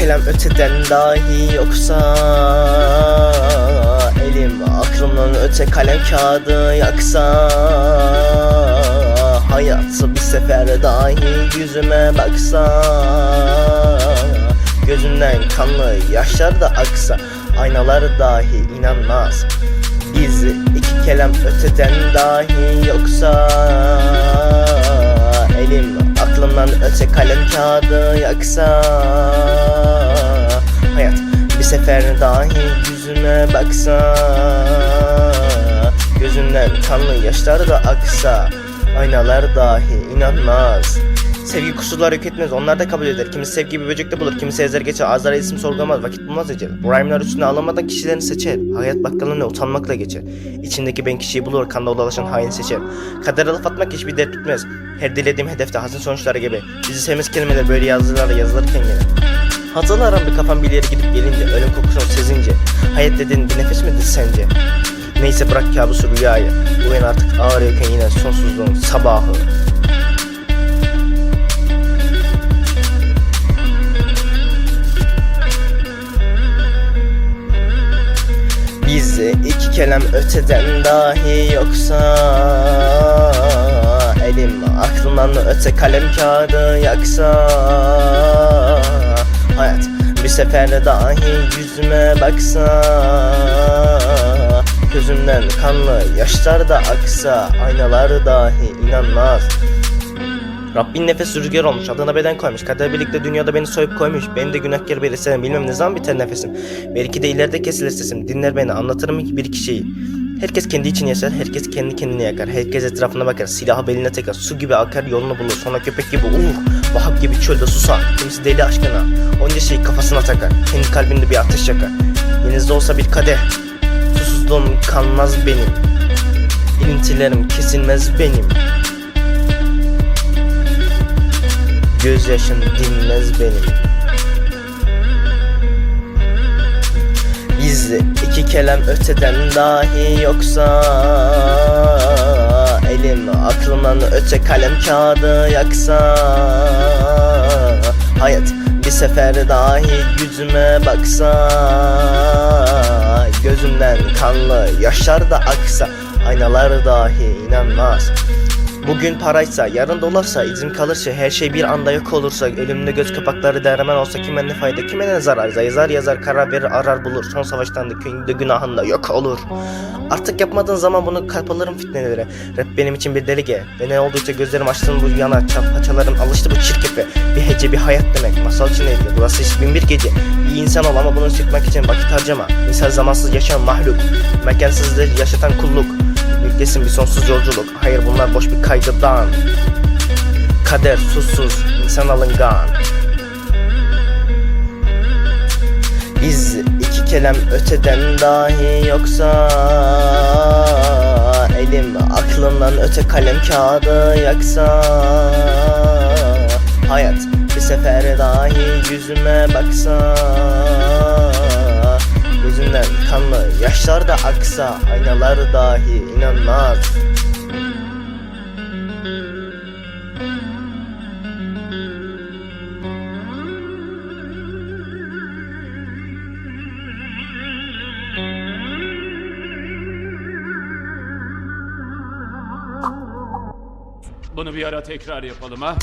kelam öteden dahi yoksa Elim aklımdan öte kalem kağıdı yaksa Hayat bir sefer dahi yüzüme baksa Gözümden kanlı yaşlar da aksa Aynalar dahi inanmaz. Biz iki kelam öteden dahi yoksa öte kalem kağıdı yaksa. Hayat bir sefer dahi yüzüme baksa. Gözünden kanlı yaşlar da aksa. Aynalar dahi inanmaz Sevgi kusurlar yok etmez onlar da kabul eder. Kimisi sevgi bir böcekte bulur kimisi ezer geçer Ağızlara isim sorgulamaz vakit bulmaz ecel Bu rhyme'lar üstüne alamadan kişilerini seçer. Hayat bakkalına utanmakla geçer. İçindeki ben kişiyi bulur kanda dolaşan hain seçer. Kadere laf atmak hiçbir dert tutmaz. Her dilediğim hedefte hazin sonuçları gibi. Bizi sevmez kelimeler böyle yazılarla yazılırken gelir Hatırlarım bir kafam bir yere gidip gelince Ölüm kokusunu sezince. Hayat dediğin bir nefes midir sence? Neyse bırak kabusu rüyayı. Uyan artık ağrıyorken yine sonsuzluğun sabahı kelam öteden dahi yoksa Elim aklımdan öte kalem kağıdı yaksa Hayat bir seferde dahi yüzüme baksa Gözümden kanlı yaşlar da aksa Aynalar dahi inanmaz Rabbin nefes rüzgar olmuş adına beden koymuş Kader birlikte dünyada beni soyup koymuş Beni de günahkar bir istemem bilmem ne zaman biter nefesim. Belki de ileride kesilir sesim Dinler beni anlatırım bir kişiyi. Herkes kendi için yaşar, herkes kendi kendine yakar Herkes etrafına bakar, silahı beline takar Su gibi akar, yolunu bulur Sonra köpek gibi uh, vahap gibi çölde susar Kimisi deli aşkına, onca şeyi kafasına takar Kendi kalbinde bir ateş yakar. Denizde olsa bir kadeh Susuzluğum kalmaz benim İlintilerim kesilmez benim Gözyaşım dinmez benim. Biz iki kelam öteden dahi yoksa Elim aklımdan öte kalem kağıdı yaksa Hayat bir sefer dahi yüzüme baksa Gözümden kanlı yaşlar da aksa Aynalar dahi inanmaz Bugün paraysa, yarın dolarsa, izin kalırsa, her şey bir anda yok olursa, ölümde göz kapakları derman olsa kime ne fayda, kime ne zarar, yazar yazar karar verir arar bulur, son savaştan da köyünde günahında yok olur. Artık yapmadığın zaman bunu kapılırım fitnelere, rap benim için bir delege, ve ne oldukça gözlerim açtım bu yana, çap paçalarım alıştı bu çirkefe, bir hece bir hayat demek, masal için neydi, burası hiç bin bir gece, iyi insan ol ama bunu sıkmak için vakit harcama, insan zamansız yaşayan mahluk, mekansızdır yaşatan kulluk, Yüklesin bir sonsuz yolculuk. Hayır bunlar boş bir kaygıdan. Kader susuz insan alıngan. Biz iki kelam öteden dahi yoksa Elim aklımdan öte kalem kağıdı yaksa. Hayat bir sefer dahi yüzüme baksa kanlı yaşlar da aksa Aynalar dahi inanmaz Bunu bir ara tekrar yapalım ha.